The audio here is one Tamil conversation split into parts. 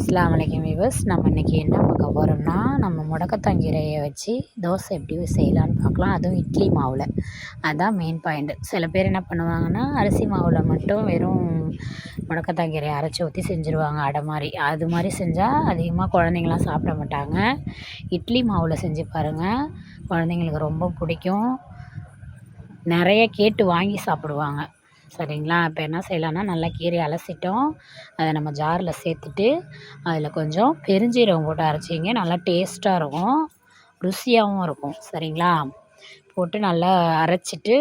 இஸ்லாம் அலைக்கும் வியூவர்ஸ் நம்ம இன்றைக்கி என்ன பார்க்க போகிறோம்னா நம்ம முடக்கத்தங்கீரையை வச்சு தோசை எப்படி செய்யலான்னு பார்க்கலாம். அதுவும் இட்லி மாவில். அதுதான் மெயின் பாயிண்ட்டு சில பேர் என்ன பண்ணுவாங்கன்னா அரிசி மாவில் மட்டும் வெறும் முடக்கத்தாங்கீரையை அரைச்சி ஊற்றி செஞ்சுருவாங்க அடை மாதிரி. அது மாதிரி செஞ்சால் அதிகமாக குழந்தைங்களாம் சாப்பிட மாட்டாங்க. இட்லி மாவில் செஞ்சு பாருங்கள் குழந்தைங்களுக்கு ரொம்ப பிடிக்கும். நிறைய கேட்டு வாங்கி சாப்பிடுவாங்க. சரிங்களா? இப்போ என்ன செய்யலான்னா நல்லா கீரையை அலசிட்டோம். அதை நம்ம ஜாரில் சேர்த்துட்டு அதில் கொஞ்சம் பெருஞ்சீரகம் போட்டு அரைச்சிங்க. நல்லா டேஸ்ட்டாக இருக்கும். ருசியாகவும் இருக்கும். சரிங்களா? போட்டு நல்லா அரைச்சிட்டு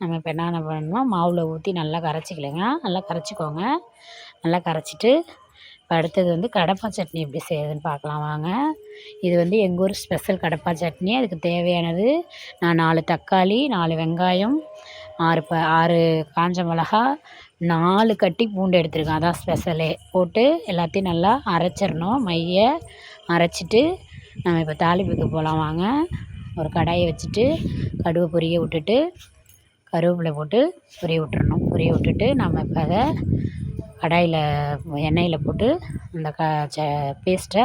நம்ம இப்போ என்னென்ன பண்ணணும் மாவில் ஊற்றி நல்லா கரைச்சிக்கலைங்க. நல்லா கரைச்சிக்கோங்க. நல்லா கரைச்சிட்டு இப்போ அடுத்தது வந்து கடப்பா சட்னி எப்படி செய்யுதுன்னு பார்க்கலாம் வாங்க. இது வந்து எங்கள் ஊர் ஸ்பெஷல் கடப்பா சட்னி. அதுக்கு தேவையானது நான் நாலு தக்காளி நாலு வெங்காயம் ஆறு ப ஆறு காஞ்ச மிளகா நாலு கட்டி பூண்டு எடுத்துருக்கேன். அதான் ஸ்பெஷலே போட்டு எல்லாத்தையும் நல்லா அரைச்சிடணும். மைய அரைச்சிட்டு நம்ம இப்போ தாளிப்புக்கு போகலாம் வாங்க. ஒரு கடாயை வச்சுட்டு கடுகு பொரிய விட்டுட்டு கருவேப்பிலை போட்டு பொரிய விட்டுறணும். பொரிய விட்டுட்டு நம்ம இப்போ அதை கடாயில் எண்ணெயில் போட்டு அந்த க ச பேஸ்ட்டை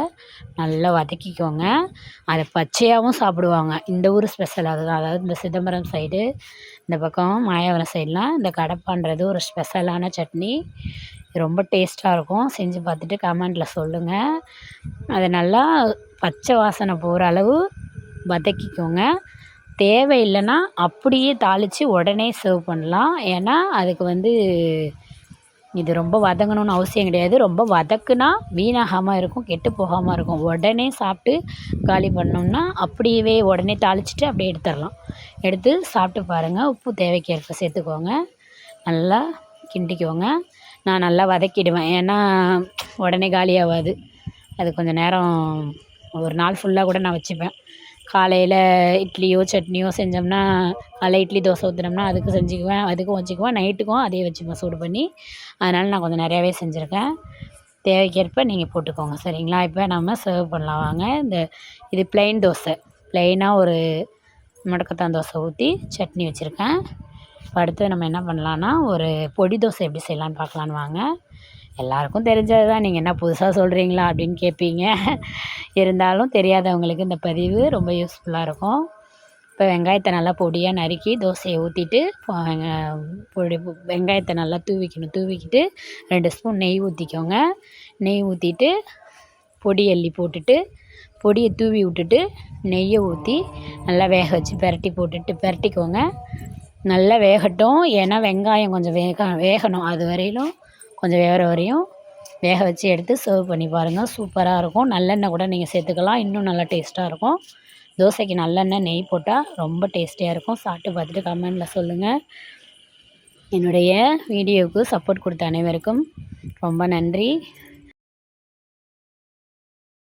நல்லா வதக்கிக்கோங்க. அதை பச்சையாகவும் சாப்பிடுவாங்க. இந்த ஊர் ஸ்பெஷல் அதுதான். அதாவது இந்த சிதம்பரம் சைடு இந்த பக்கம் மாயாவரம் சைடெலாம் இந்த கடப்பான்றது ஒரு ஸ்பெஷலான சட்னி. ரொம்ப டேஸ்ட்டாக இருக்கும். செஞ்சு பார்த்துட்டு கமெண்டில் சொல்லுங்கள் அதை நல்லா பச்சை வாசனை போகிற அளவு வதக்கிக்கோங்க. தேவையில்லைன்னா அப்படியே தாளித்து உடனே சர்வ் பண்ணலாம். ஏன்னா அதுக்கு வந்து இது ரொம்ப வதங்கணும்னு அவசியம் கிடையாது. ரொம்ப வதக்குனா வீணாகாமல் இருக்கும் கெட்டு போகாமல் இருக்கும். உடனே சாப்பிட்டு காலி பண்ணோம்னா அப்படியே உடனே தாளிச்சிட்டு அப்படியே எடுத்துடலாம். எடுத்து சாப்பிட்டு பாருங்கள் உப்பு தேவைக்கேற்ப சேர்த்துக்கோங்க. நல்லா கிண்டிக்கோங்க. நான் நல்லா வதக்கிடுவேன். ஏன்னா உடனே காலியாகாது அது கொஞ்சம் நேரம் ஒரு நாள் ஃபுல்லாக கூட நான் வச்சுப்பேன். காலையில் இட்லியோ சட்னியோ செஞ்சோம்னா காலைல இட்லி தோசை ஊற்றுனோம்னா அதுக்கு செஞ்சுக்குவேன் அதுக்கும் வச்சுக்குவேன். நைட்டுக்கும் அதே வச்சுப்பேன் சூடு பண்ணி. அதனால் நான் கொஞ்சம் நிறையாவே செஞ்சுருக்கேன். தேவைக்கேற்ப நீங்கள் போட்டுக்கோங்க சரிங்களா? இப்போ நம்ம சர்வ் பண்ணலாம். வாங்க இந்த இது ப்ளைன் தோசை. ப்ளைனாக ஒரு முடக்கத்தான் தோசை ஊற்றி சட்னி வச்சுருக்கேன். இப்போ அடுத்து நம்ம என்ன பண்ணலான்னா ஒரு பொடி தோசை எப்படி செய்யலான்னு பார்க்கலான்னு வாங்க. எல்லாருக்கும் தெரிஞ்சது தான் நீங்கள் என்ன புதுசாக சொல்கிறீங்களா அப்படின்னு கேட்பீங்க இருந்தாலும் தெரியாதவங்களுக்கு இந்த பதிவு ரொம்ப யூஸ்ஃபுல்லாக இருக்கும். இப்போ வெங்காயத்தை நல்லா பொடியாக நறுக்கி தோசையை ஊற்றிட்டு பொடி வெங்காயத்தை நல்லா தூவிக்கணும். தூவிக்கிட்டு ரெண்டு ஸ்பூன் நெய் ஊற்றிக்கோங்க நெய் ஊற்றிட்டு பொடி அள்ளி போட்டுட்டு பொடியை தூவி விட்டுட்டு நெய்யை ஊற்றி நல்லா வேக வச்சு பெரட்டி போட்டுட்டு பெரட்டிக்கோங்க. நல்லா வேகட்டும். ஏன்னா வெங்காயம் கொஞ்சம் வேக வேகணும். அது வரையிலும் கொஞ்சம் வேகிற வரையும் வேக வச்சு எடுத்து சர்வ் பண்ணி பாருங்கள் சூப்பராக இருக்கும். நல்லெண்ணெய் கூட நீங்கள் சேர்த்துக்கலாம். இன்னும் நல்லா டேஸ்ட்டாக இருக்கும். தோசைக்கு நல்லெண்ணெய் நெய் போட்டால் ரொம்ப டேஸ்டியாக இருக்கும். சாப்பிட்டு பார்த்துட்டு கமெண்டில் சொல்லுங்கள் என்னுடைய வீடியோவுக்கு சப்போர்ட் கொடுத்த அனைவருக்கும் ரொம்ப நன்றி.